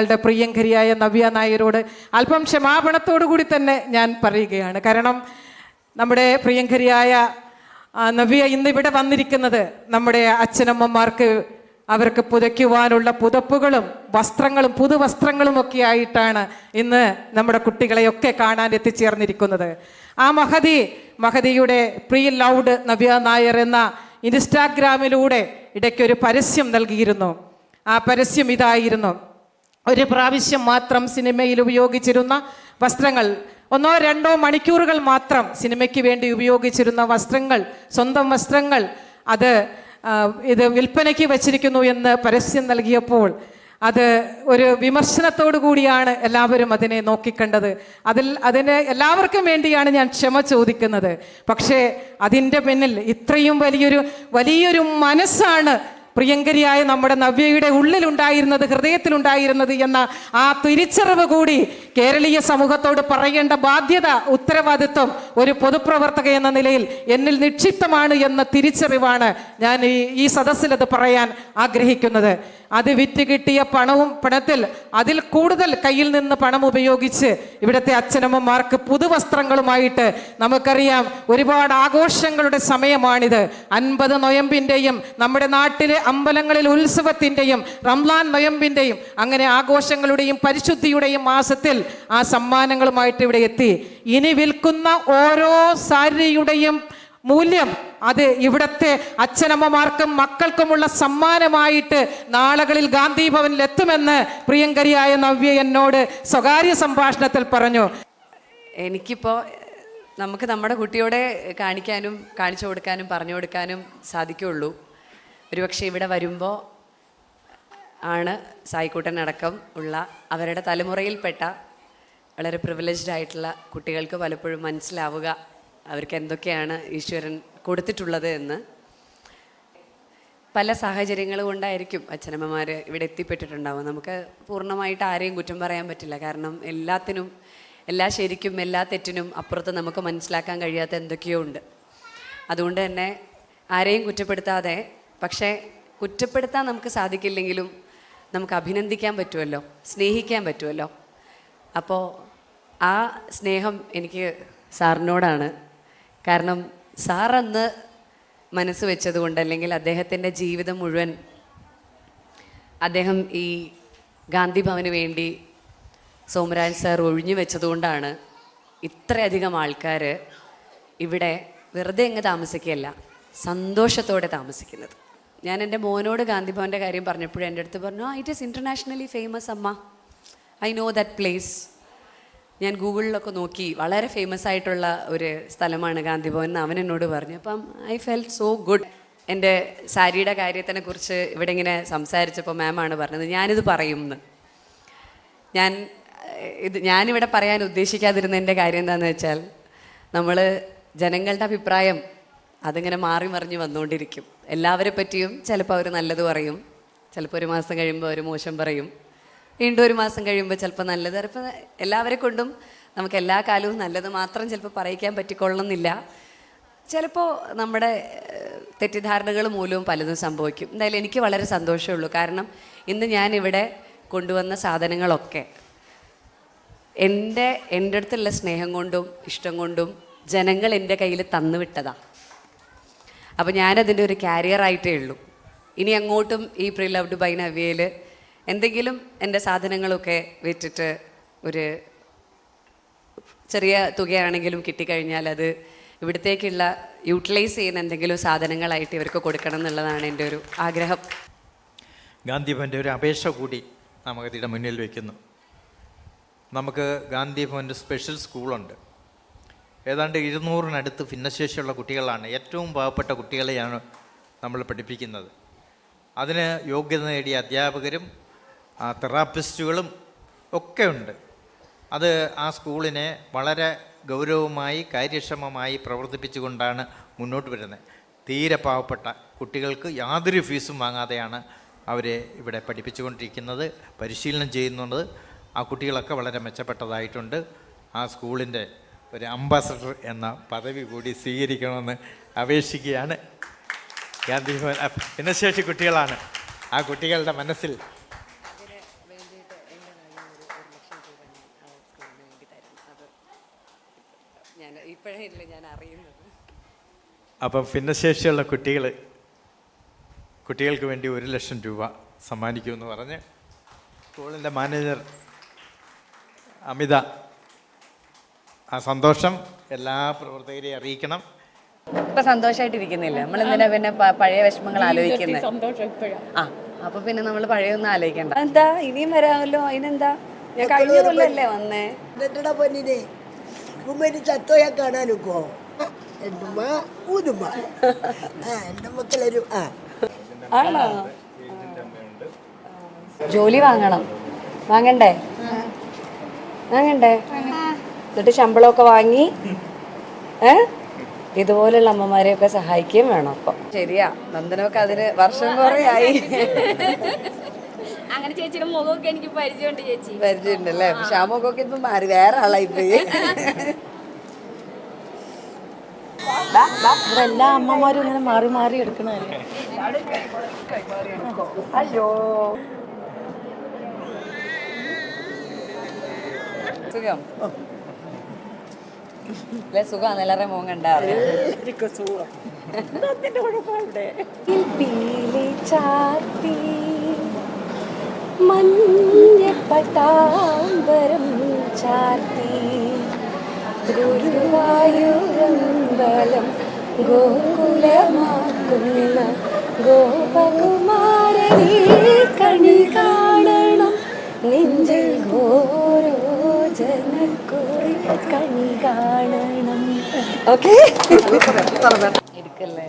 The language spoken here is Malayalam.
ഞങ്ങളുടെ പ്രിയങ്കരിയായ നവ്യ നായരോട് അല്പം ക്ഷമാപണത്തോടു കൂടി തന്നെ ഞാൻ പറയുകയാണ്. കാരണം നമ്മുടെ പ്രിയങ്കരിയായ നവ്യ ഇന്ന് ഇവിടെ വന്നിരിക്കുന്നത് നമ്മുടെ അച്ഛനമ്മമാർക്ക് അവർക്ക് പുതയ്ക്കുവാനുള്ള പുതപ്പുകളും വസ്ത്രങ്ങളും പുതുവസ്ത്രങ്ങളും ഒക്കെ ആയിട്ടാണ് ഇന്ന് നമ്മുടെ കുട്ടികളെയൊക്കെ കാണാൻ എത്തിച്ചേർന്നിരിക്കുന്നത്. ആ മഹതി മഹതിയുടെ പ്രീ ലൗഡ് നവ്യ നായർ എന്ന ഇൻസ്റ്റാഗ്രാമിലൂടെ ഇടയ്ക്കൊരു പരസ്യം നൽകിയിരുന്നു. ആ പരസ്യം ഇതായിരുന്നു. ഒരു പ്രാവശ്യം മാത്രം സിനിമയിൽ ഉപയോഗിച്ചിരുന്ന വസ്ത്രങ്ങൾ. ഒന്നോ രണ്ടോ മണിക്കൂറുകൾ മാത്രം സിനിമയ്ക്ക് വേണ്ടി ഉപയോഗിച്ചിരുന്ന വസ്ത്രങ്ങൾ സ്വന്തം വസ്ത്രങ്ങൾ. അത് ഇത് വിൽപ്പനയ്ക്ക് വച്ചിരിക്കുന്നു എന്ന് പരസ്യം നൽകിയപ്പോൾ അത് ഒരു വിമർശനത്തോടു കൂടിയാണ് എല്ലാവരും അതിനെ നോക്കിക്കണ്ടത്. അതിൽ അതിന് എല്ലാവർക്കും വേണ്ടിയാണ് ഞാൻ ക്ഷമ ചോദിക്കുന്നത്. പക്ഷേ അതിന്റെ പിന്നിൽ ഇത്രയും വലിയൊരു വലിയൊരു മനസ്സാണ് പ്രിയങ്കരിയായ നമ്മുടെ നവ്യയുടെ ഉള്ളിലുണ്ടായിരുന്നത് ഹൃദയത്തിലുണ്ടായിരുന്നത് എന്ന ആ തിരിച്ചറിവ് കൂടി കേരളീയ സമൂഹത്തോട് പറയേണ്ട ബാധ്യത ഉത്തരവാദിത്വം ഒരു പൊതുപ്രവർത്തക എന്ന നിലയിൽ എന്നിൽ നിക്ഷിപ്തമാണ് എന്ന തിരിച്ചറിവാണ് ഞാൻ ഈ അത് പറയാൻ ആഗ്രഹിക്കുന്നത്. അത് വിറ്റ് കിട്ടിയ പണവും പണത്തിൽ അതിൽ കൂടുതൽ കയ്യിൽ നിന്ന് പണം ഉപയോഗിച്ച് ഇവിടുത്തെ അച്ഛനമ്മമാർക്ക് പുതുവസ്ത്രങ്ങളുമായിട്ട് നമുക്കറിയാം ഒരുപാട് ആഘോഷങ്ങളുടെ സമയമാണിത്. അൻപത് നൊയമ്പിന്റെയും നമ്മുടെ നാട്ടിലെ അമ്പലങ്ങളിൽ ഉത്സവത്തിന്റെയും റംലാൻ നൊയമ്പിന്റെയും അങ്ങനെ ആഘോഷങ്ങളുടെയും പരിശുദ്ധിയുടെയും മാസത്തിൽ ആ സമ്മാനങ്ങളുമായിട്ട് ഇവിടെ എത്തി. ഇനി വിൽക്കുന്ന ഓരോ സാരിയുടെയും മൂല്യം അത് ഇവിടത്തെ അച്ഛനമ്മമാർക്കും മക്കൾക്കുമുള്ള സമ്മാനമായിട്ട് നാളുകളിൽ ഗാന്ധി ഭവനിൽ എത്തുമെന്ന് പ്രിയങ്കരിയായ നവ്യ എന്നോട് സ്വകാര്യ സംഭാഷണത്തിൽ പറഞ്ഞു. എനിക്കിപ്പോൾ നമുക്ക് നമ്മുടെ കുട്ടിയോടെ കാണിക്കാനും കാണിച്ചു കൊടുക്കാനും പറഞ്ഞു കൊടുക്കാനും സാധിക്കുള്ളൂ. ഒരുപക്ഷെ ഇവിടെ വരുമ്പോൾ ആണ് സായിക്കൂട്ടനടക്കം ഉള്ള അവരുടെ തലമുറയിൽപ്പെട്ട വളരെ പ്രിവിലേജ്ഡ് ആയിട്ടുള്ള കുട്ടികൾക്ക് പലപ്പോഴും മനസ്സിലാവുക അവർക്ക് എന്തൊക്കെയാണ് ഈശ്വരൻ കൊടുത്തിട്ടുള്ളത് എന്ന്. പല സാഹചര്യങ്ങൾ കൊണ്ടായിരിക്കും അച്ഛനമ്മമാർ ഇവിടെ എത്തിപ്പെട്ടിട്ടുണ്ടാവും നമുക്ക് പൂർണമായിട്ട് ആരെയും കുറ്റം പറയാൻ പറ്റില്ല. കാരണം എല്ലാത്തിനും എല്ലാ ശരിക്കും എല്ലാ തെറ്റിനും അപ്പുറത്ത് നമുക്ക് മനസ്സിലാക്കാൻ കഴിയാത്ത എന്തൊക്കെയോ ഉണ്ട്. അതുകൊണ്ട് തന്നെ ആരെയും കുറ്റപ്പെടുത്താതെ പക്ഷേ കുറ്റപ്പെടുത്താൻ നമുക്ക് സാധിക്കില്ലെങ്കിലും നമുക്ക് അഭിനന്ദിക്കാൻ പറ്റുമല്ലോ സ്നേഹിക്കാൻ പറ്റുമല്ലോ. അപ്പോൾ ആ സ്നേഹം എനിക്ക് സാറിനോടാണ്. കാരണം സാർ അന്ന് മനസ്സ് വെച്ചതുകൊണ്ട് അല്ലെങ്കിൽ അദ്ദേഹത്തിന്റെ ജീവിതം മുഴുവൻ അദ്ദേഹം ഈ ഗാന്ധി ഭവന് വേണ്ടി സോമരാജ് സാർ ഒഴിഞ്ഞു വെച്ചതുകൊണ്ടാണ് ഇത്രയധികം ആൾക്കാർ ഇവിടെ വെറുതെ അങ്ങ് താമസിക്കുകയല്ല സന്തോഷത്തോടെ താമസിക്കുന്നത്. ഞാൻ എന്റെ മോനോട് ഗാന്ധി ഭവന്റെ കാര്യം പറഞ്ഞപ്പോഴും എന്റെ അടുത്ത് പറഞ്ഞു ആ ഇറ്റ് ഈസ് ഇന്റർനാഷണലി ഫേമസ് അമ്മ. ഐ നോ ദാറ്റ് പ്ലേസ് ഞാൻ ഗൂഗിളിലൊക്കെ നോക്കി വളരെ ഫേമസ് ആയിട്ടുള്ള ഒരു സ്ഥലമാണ് ഗാന്ധി ഭവൻ എന്ന് അവൻ എന്നോട് പറഞ്ഞു. അപ്പം ഐ ഫെൽ സോ ഗുഡ് എന്റെ സാരിയുടെ കാര്യത്തിനെ കുറിച്ച് ഇവിടെ ഇങ്ങനെ സംസാരിച്ചപ്പോൾ മാമാണ് പറഞ്ഞത് ഞാനിത് പറയുമെന്ന് ഞാൻ ഇത് ഞാനിവിടെ പറയാൻ ഉദ്ദേശിക്കാതിരുന്നതിന്റെ കാര്യം എന്താണെന്ന് വെച്ചാൽ നമ്മൾ ജനങ്ങളുടെ അഭിപ്രായം അതിങ്ങനെ മാറി മറിഞ്ഞ് വന്നുകൊണ്ടിരിക്കും. എല്ലാവരെ പറ്റിയും ചിലപ്പോൾ അവർ നല്ലത് പറയും ചിലപ്പോൾ ഒരു മാസം കഴിയുമ്പോൾ അവർ മോശം പറയും. വീണ്ടും ഒരു മാസം കഴിയുമ്പോൾ ചിലപ്പോൾ നല്ലത്. ചിലപ്പോൾ എല്ലാവരെ കൊണ്ടും നമുക്ക് എല്ലാ കാലവും നല്ലത് മാത്രം ചിലപ്പോൾ പറയിക്കാൻ പറ്റിക്കൊള്ളുന്നില്ല. ചിലപ്പോൾ നമ്മുടെ തെറ്റിദ്ധാരണകൾ മൂലവും പലതും സംഭവിക്കും. എന്തായാലും എനിക്ക് വളരെ സന്തോഷമുള്ളൂ കാരണം ഇന്ന് ഞാൻ ഇവിടെ കൊണ്ടുവന്ന സാധനങ്ങളൊക്കെ എന്റെ എന്റെ അടുത്തുള്ള സ്നേഹം കൊണ്ടും ഇഷ്ടം കൊണ്ടും ജനങ്ങൾ എന്റെ കയ്യിൽ തന്നു വിട്ടതാണ് അപ്പോൾ ഞാനതിന്റെ ഒരു കാരിയറായിട്ടേ ഉള്ളൂ. ഇനി അങ്ങോട്ടും ഈ പ്രീ ലവ്ഡ് ബൈ നവ്യയിൽ എന്തെങ്കിലും എന്റെ സാധനങ്ങളൊക്കെ വിറ്റിട്ട് ഒരു ചെറിയ തുകയാണെങ്കിലും കിട്ടിക്കഴിഞ്ഞാൽ അത് ഇവിടത്തേക്കുള്ള യൂട്ടിലൈസ് ചെയ്യുന്ന എന്തെങ്കിലും സാധനങ്ങളായിട്ട് ഇവർക്ക് കൊടുക്കണം എന്നുള്ളതാണ് എന്റെ ഒരു ആഗ്രഹം. ഗാന്ധിഭവന്റെ ഒരു അപേക്ഷ കൂടി നമുക്കതിയുടെ മുന്നിൽ വയ്ക്കുന്നു നമുക്ക് ഗാന്ധിഭവന്റെ സ്പെഷ്യൽ സ്കൂളുണ്ട്. ഏതാണ്ട് ഇരുന്നൂറിനടുത്ത് ഭിന്നശേഷിയുള്ള കുട്ടികളാണ് ഏറ്റവും പാവപ്പെട്ട കുട്ടികളെയാണ് നമ്മൾ പഠിപ്പിക്കുന്നത്. അതിന് യോഗ്യത നേടിയ അധ്യാപകരും ആ, തെറാപ്പിസ്റ്റുകളും ഒക്കെ ഉണ്ട്. അത് ആ സ്കൂളിനെ വളരെ ഗൗരവമായി കാര്യക്ഷമമായി പ്രവർത്തിപ്പിച്ചുകൊണ്ടാണ് മുന്നോട്ട് വരുന്നത്. തീരെ പാവപ്പെട്ട കുട്ടികൾക്ക് യാതൊരു ഫീസും വാങ്ങാതെയാണ് അവരെ ഇവിടെ പഠിപ്പിച്ചുകൊണ്ടിരിക്കുന്നത് പരിശീലനം ചെയ്യുന്നുണ്ട് ആ കുട്ടികളൊക്കെ വളരെ മെച്ചപ്പെട്ടതായിട്ടുണ്ട്. ആ സ്കൂളിന്റെ ഒരു അംബാസഡർ എന്ന പദവി കൂടി സ്വീകരിക്കണമെന്ന് അപേക്ഷിക്കുകയാണ് ഗാന്ധി ഭിന്നശേഷി കുട്ടികളാണ്. ആ കുട്ടികളുടെ മനസ്സിൽ ഇല്ല ഞാൻ അറിയുന്നത്. അപ്പം ഭിന്നശേഷിയുള്ള കുട്ടികൾ കുട്ടികൾക്ക് വേണ്ടി ഒരു ലക്ഷം രൂപ സമ്മാനിക്കുമെന്ന് പറഞ്ഞ് സ്കൂളിന്റെ മാനേജർ അമിത ആ സന്തോഷം എല്ലാ പ്രവർത്തകരെയും അറിയിക്കണം. ഇപ്പൊ സന്തോഷമായിട്ടിരിക്കുന്നില്ല നമ്മൾ എന്തിനാ പിന്നെ പ- പഴയ വിഷമങ്ങൾ ആലോചിക്കുന്നത് ആ അപ്പൊ പിന്നെ നമ്മൾ പഴയൊന്നും ആലോചിക്കണ്ട. എന്താ ഇനിയും വരാമല്ലോ? അതിനെന്താ? ഞാൻ കഴിഞ്ഞ കൊല്ലല്ലേ വന്നേ എന്നിട്ടടാ പൊന്നിനെ? കുമ്മേരി ചത്തോയാ കാണാനൊക്കോ എന്നുമ്മ ഊതുമ്മ ആ എന്റെ മക്കളൊരു ആ. ആണോ? ജോലി വാങ്ങണം. വാങ്ങണ്ടേ? വാങ്ങണ്ടേ? എന്നിട്ട് ശമ്പളമൊക്കെ വാങ്ങി ഏ? ഇതുപോലുള്ള അമ്മമാരെയൊക്കെ സഹായിക്കുകയും വേണം അപ്പം. ശരിയാ. നന്ദനമൊക്കെ അതിന് വർഷം കുറേ ആയി. അങ്ങനെ ചേച്ചിയുടെ മുഖമൊക്കെ എനിക്ക് പരിചയമുണ്ട് ചേച്ചി. പരിചയമുണ്ടല്ലേ? ശ്യാമൊക്കെ ഇപ്പൊ മാറി വേറെ ആളായി പോയി ഇവിടെ എല്ലാ അമ്മമാരും ഇങ്ങനെ മാറി മാറി എടുക്കണല്ലേ സുഖം? അല്ലെ സുഖമാണ് എല്ലാവരുടെ മുഖം കണ്ടാറ് പീലി ചാർത്തി മഞ്ഞപ്പട്ടാമ്പരം ചാർത്തി. ഗുരുവായൂരമ്പലം ഗോകുലമാക്കുന്ന ഗോപകുമാരനെ കണി കാണണം. നെഞ്ചിൽ ഓരോ ജനക്കുറി കണി കാണണം. ഓക്കെ. എടുക്കല്ലേ?